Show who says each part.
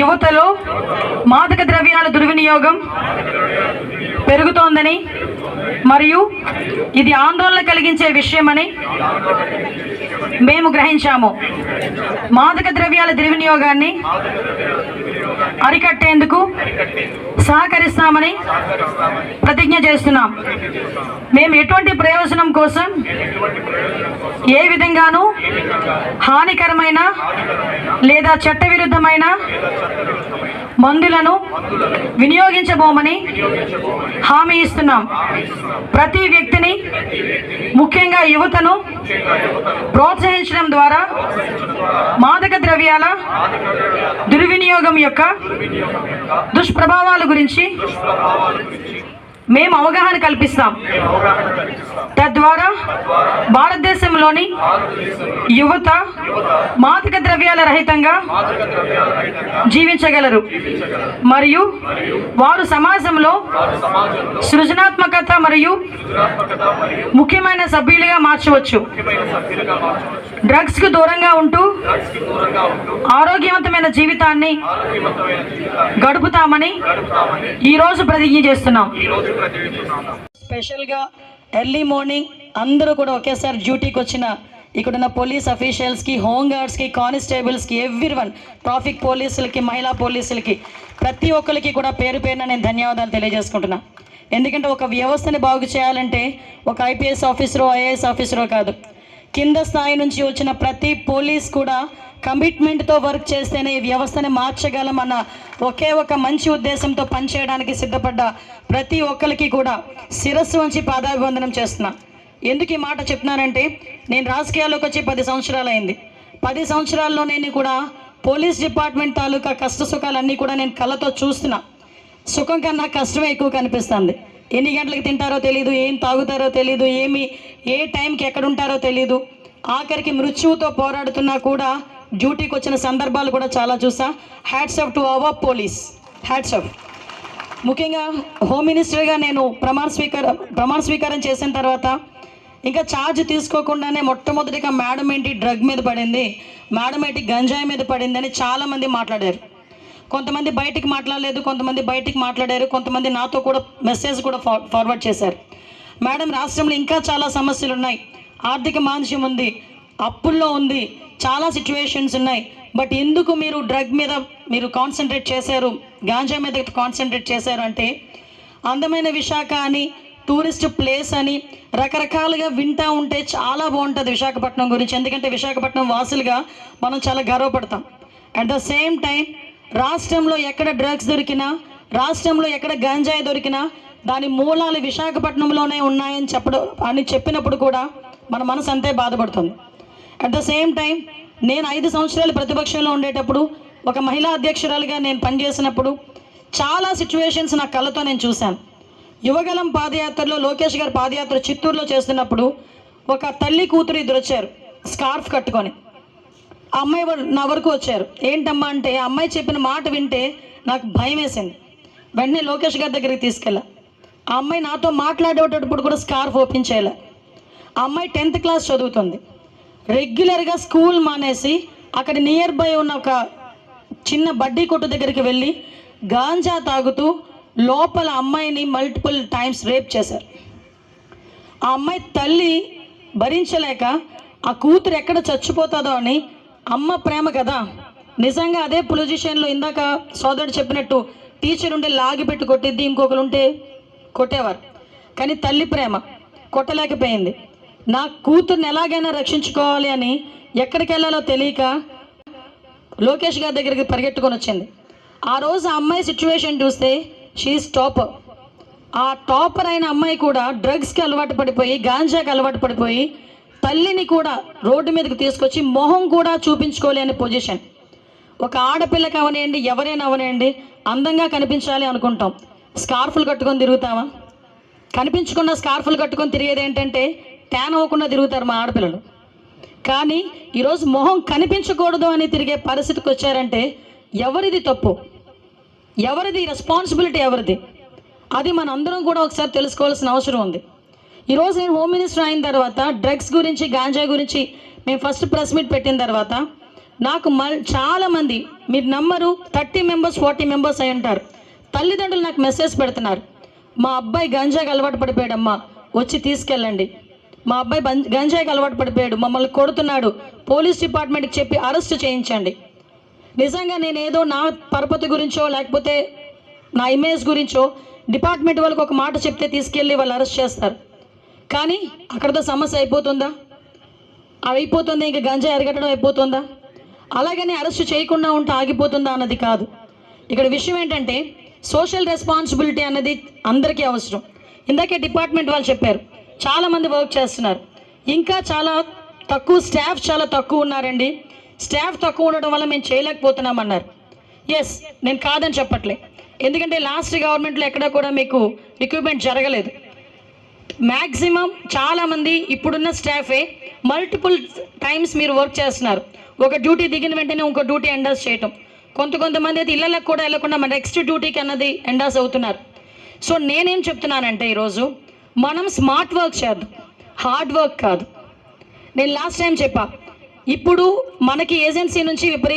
Speaker 1: యువతలో మాదక ద్రవ్యాల దుర్వినియోగం పెరుగుతోందని మరియు ఇది ఆందోళన కలిగించే విషయమని మేము గ్రహించాము. మాదక ద్రవ్యాల దుర్వినియోగాన్ని అరికట్టేందుకు సహకరిస్తామని ప్రతిజ్ఞ చేస్తున్నాం. మేము ఎటువంటి ప్రయోజనం కోసం ఏ విధంగానూ హానికరమైన లేదా చట్టవిరుద్ధమైన మందులను వినియోగించబోమని హామీ ఇస్తున్నాం. ప్రతి వ్యక్తిని ముఖ్యంగా యువతను ప్రోత్సహించడం ద్వారా మాదక ద్రవ్యాల దుర్వినియోగం యొక్క దుష్ప్రభావాల గురించి మేము అవగాహన కల్పిస్తాం. తద్వారా భారతదేశ దేశంలోని యువత మాదక ద్రవ్యాల రహితంగా జీవించగలరు. మరియు వారు సమాజంలో సృజనాత్మకత మరియు ముఖ్యమైన సభ్యులుగా మార్చవచ్చు. డ్రగ్స్కు దూరంగా ఉంటూ ఆరోగ్యవంతమైన జీవితాన్ని గడుపుతామని ఈరోజు ప్రతిజ్ఞ చేస్తున్నాం. స్పెషల్గా ఎర్లీ మార్నింగ్ అందరూ కూడా ఒకేసారి డ్యూటీకి వచ్చిన ఇక్కడున్న పోలీస్ అఫీషియల్స్కి హోంగార్డ్స్కి కానిస్టేబుల్స్కి ఎవ్రీ వన్ ట్రాఫిక్ పోలీసులకి మహిళా పోలీసులకి ప్రతి ఒక్కరికి కూడా పేరు పేరున నేను ధన్యవాదాలు తెలియజేసుకుంటున్నా. ఎందుకంటే ఒక వ్యవస్థని బాగు చేయాలంటే ఒక ఐపీఎస్ ఆఫీసరో ఐఏఎస్ ఆఫీసరో కాదు. కింద స్థాయి నుంచి వచ్చిన ప్రతి పోలీస్ కూడా కమిట్మెంట్తో వర్క్ చేస్తేనే ఈ వ్యవస్థని మార్చగలం అన్న ఒకే ఒక మంచి ఉద్దేశంతో పనిచేయడానికి సిద్ధపడ్డ ప్రతి ఒక్కరికి కూడా శిరస్సు వంచి పాదాభివందనం చేస్తున్నాను ఎందుకు ఈ మాట చెప్తున్నానంటే నేను రాజకీయాల్లోకి వచ్చి పది సంవత్సరాలు అయింది పది సంవత్సరాల్లో నేను కూడా పోలీస్ డిపార్ట్మెంట్ తాలూకా కష్ట సుఖాలన్నీ కూడా నేను కళ్ళతో చూస్తున్నా. సుఖం కన్నా కష్టమే ఎక్కువ కనిపిస్తుంది. ఎన్ని గంటలకు తింటారో తెలియదు ఏం తాగుతారో తెలియదు ఏమి ఏ టైంకి ఎక్కడుంటారో తెలియదు ఆఖరికి మృత్యువుతో పోరాడుతున్నా కూడా డ్యూటీకి వచ్చిన సందర్భాలు కూడా చాలా చూసా. Hats off to our police hats off ముఖ్యంగా హోమ్ మినిస్టర్గా నేను ప్రమాణ స్వీకారం ప్రమాణ స్వీకారం చేసిన తర్వాత ఇంకా ఛార్జ్ తీసుకోకుండానే మొట్టమొదటిగా మేడం ఏంటి డ్రగ్ మీద పడింది మేడం ఏంటి గంజాయి మీద పడింది అని చాలామంది మాట్లాడారు. కొంతమంది బయటికి మాట్లాడలేదు కొంతమంది బయటికి మాట్లాడారు కొంతమంది నాతో కూడా మెసేజ్ కూడా ఫా- ఫార్వర్డ్ చేశారు. మేడం రాష్ట్రంలో ఇంకా చాలా సమస్యలు ఉన్నాయి. ఆర్థిక మాంద్యం ఉంది అప్పుల్లో ఉంది చాలా సిచ్యువేషన్స్ ఉన్నాయి. బట్ ఎందుకు మీరు డ్రగ్ మీద మీరు కాన్సన్ట్రేట్ చేశారు గాంజా మీద కాన్సన్ట్రేట్ చేశారు అంటే అందమైన విశాఖ అని టూరిస్ట్ ప్లేస్ అని రకరకాలుగా వింటూ ఉంటే చాలా బాగుంటుంది విశాఖపట్నం గురించి. ఎందుకంటే విశాఖపట్నం వాసులుగా మనం చాలా గర్వపడతాం. అట్ ద సేమ్ టైం రాష్ట్రంలో ఎక్కడ డ్రగ్స్ దొరికినా రాష్ట్రంలో ఎక్కడ గంజాయి దొరికినా దాని మూలాలు విశాఖపట్నంలోనే ఉన్నాయని చెప్పడం అని చెప్పినప్పుడు కూడా మన మనసు అంతే బాధపడుతుంది. అట్ ద సేమ్ టైం నేను ఐదు సంవత్సరాలు ప్రతిపక్షంలో ఉండేటప్పుడు ఒక మహిళా అధ్యక్షురాలుగా నేను పనిచేసినప్పుడు చాలా సిచ్యువేషన్స్ నా కళ్ళతో నేను చూశాను. యువగలం పాదయాత్రలో లోకేష్ గారు పాదయాత్ర చిత్తూరులో చేస్తున్నప్పుడు ఒక తల్లి కూతురు ఇద్దరు వచ్చారు స్కార్ఫ్ కట్టుకొని. ఆ అమ్మాయి నా వరకు వచ్చారు. ఏంటమ్మా అంటే ఆ అమ్మాయి చెప్పిన మాట వింటే నాకు భయం వేసింది. వెంటనే లోకేష్ గారి దగ్గరికి తీసుకెళ్ళా. ఆ అమ్మాయి నాతో మాట్లాడేటప్పుడు కూడా స్కార్ఫ్ ఓపెన్ చేయలే. ఆ అమ్మాయి టెన్త్ క్లాస్ చదువుతుంది. రెగ్యులర్గా స్కూల్ మానేసి అక్కడ నియర్ బై ఉన్న ఒక చిన్న బడ్డీ కొట్టు దగ్గరికి వెళ్ళి గాంజా తాగుతూ లోపల అమ్మాయిని మల్టిపుల్ టైమ్స్ రేప్ చేశారు. ఆ అమ్మాయి తల్లి భరించలేక ఆ కూతురు ఎక్కడ చచ్చిపోతుందో అని అమ్మ ప్రేమ కదా. నిజంగా అదే పొజిషన్లో ఇందాక సోదరుడు చెప్పినట్టు టీచర్ ఉంటే లాగిపెట్టి కొట్టిద్ది ఇంకొకరు ఉంటే కొట్టేవారు. కానీ తల్లి ప్రేమ కొట్టలేకపోయింది. నా కూతుర్ని ఎలాగైనా రక్షించుకోవాలి అని ఎక్కడికి వెళ్ళాలో తెలియక లోకేష్ గారి దగ్గరికి పరిగెట్టుకొని వచ్చింది. ఆ రోజు ఆ అమ్మాయి సిచ్యువేషన్ చూస్తే షీఈస్ టాపర్ ఆ టాపర్ అయిన అమ్మాయి కూడా డ్రగ్స్కి అలవాటు పడిపోయి గాంజాకి అలవాటు పడిపోయి తల్లిని కూడా రోడ్డు మీదకి తీసుకొచ్చి మొహం కూడా చూపించుకోలేని పొజిషన్ ఒక ఆడపిల్లకి అవనేయండి ఎవరైనా అవనేయండి అందంగా కనిపించాలి అనుకుంటాం. స్కార్ఫులు కట్టుకొని తిరుగుతామా కనిపించకుండా స్కార్ఫులు కట్టుకొని తిరిగేది ఏంటంటే ట్యాన్ అవ్వకుండా తిరుగుతారు మా ఆడపిల్లలు. కానీ ఈరోజు మొహం కనిపించకూడదు అని తిరిగే పరిస్థితికి వచ్చారంటే ఎవరిది తప్పు? ఎవరిది? రెస్పాన్సిబిలిటీ ఎవరిది? అది మన అందరం కూడా ఒకసారి తెలుసుకోవాల్సిన అవసరం ఉంది. ఈరోజు నేను హోమ్ మినిస్టర్ అయిన తర్వాత డ్రగ్స్ గురించి గాంజా గురించి మేము ఫస్ట్ ప్రెస్ మీట్ పెట్టిన తర్వాత నాకు మల్ చాలామంది మీరు నమ్మరు థర్టీ మెంబర్స్ ఫార్టీ మెంబర్స్ అయి ఉంటారు. తల్లిదండ్రులు నాకు మెసేజ్ పెడుతున్నారు. మా అబ్బాయి గంజాకి అలవాటు పడిపోయాడమ్మా వచ్చి తీసుకెళ్ళండి. మా అబ్బాయి బం- గంజాయికి అలవాటు పడిపోయాడు మమ్మల్ని కొడుతున్నాడు పోలీస్ డిపార్ట్మెంట్కి చెప్పి అరెస్ట్ చేయించండి. నిజంగా నేను ఏదో నా పరపతి గురించో లేకపోతే నా ఇమేజ్ గురించో డిపార్ట్మెంట్ వాళ్ళకి ఒక మాట చెప్తే తీసుకెళ్ళి వాళ్ళు అరెస్ట్ చేస్తారు. కానీ అక్కడతో సమస్య అయిపోతుందా? అవి అయిపోతుంది ఇంకా గంజా ఎరగట్టడం అయిపోతుందా? అలాగని అరెస్ట్ చేయకుండా ఉంటే ఆగిపోతుందా అన్నది కాదు. ఇక్కడ విషయం ఏంటంటే సోషల్ రెస్పాన్సిబిలిటీ అన్నది అందరికీ అవసరం. ఇందాకే డిపార్ట్మెంట్ వాళ్ళు చెప్పారు చాలామంది వర్క్ చేస్తున్నారు. ఇంకా చాలా తక్కువ స్టాఫ్ చాలా తక్కువ ఉన్నారండి. స్టాఫ్ తక్కువ ఉండడం వల్ల మేము చేయలేకపోతున్నామన్నారు ఎస్ నేను కాదని చెప్పట్లే. ఎందుకంటే లాస్ట్ గవర్నమెంట్లో ఎక్కడా కూడా మీకు రిక్రూట్మెంట్ జరగలేదు. మ్యాక్సిమం చాలామంది ఇప్పుడున్న స్టాఫే మల్టిపుల్ టైమ్స్ మీరు వర్క్ చేస్తున్నారు. ఒక డ్యూటీ దిగిన వెంటనే ఇంకో డ్యూటీ ఎండాస్ చేయటం. కొంత కొంతమంది అయితే ఇళ్ళకి కూడా వెళ్ళకుండా మన నెక్స్ట్ డ్యూటీకి అన్నది ఎండాస్ అవుతున్నారు. సో నేనేం చెప్తున్నానంటే ఈరోజు మనం స్మార్ట్ వర్క్ చేద్దాం. హార్డ్ వర్క్ కాదు. నేను లాస్ట్ టైం చెప్పా ఇప్పుడు మనకి ఏజెన్సీ నుంచి విపరీత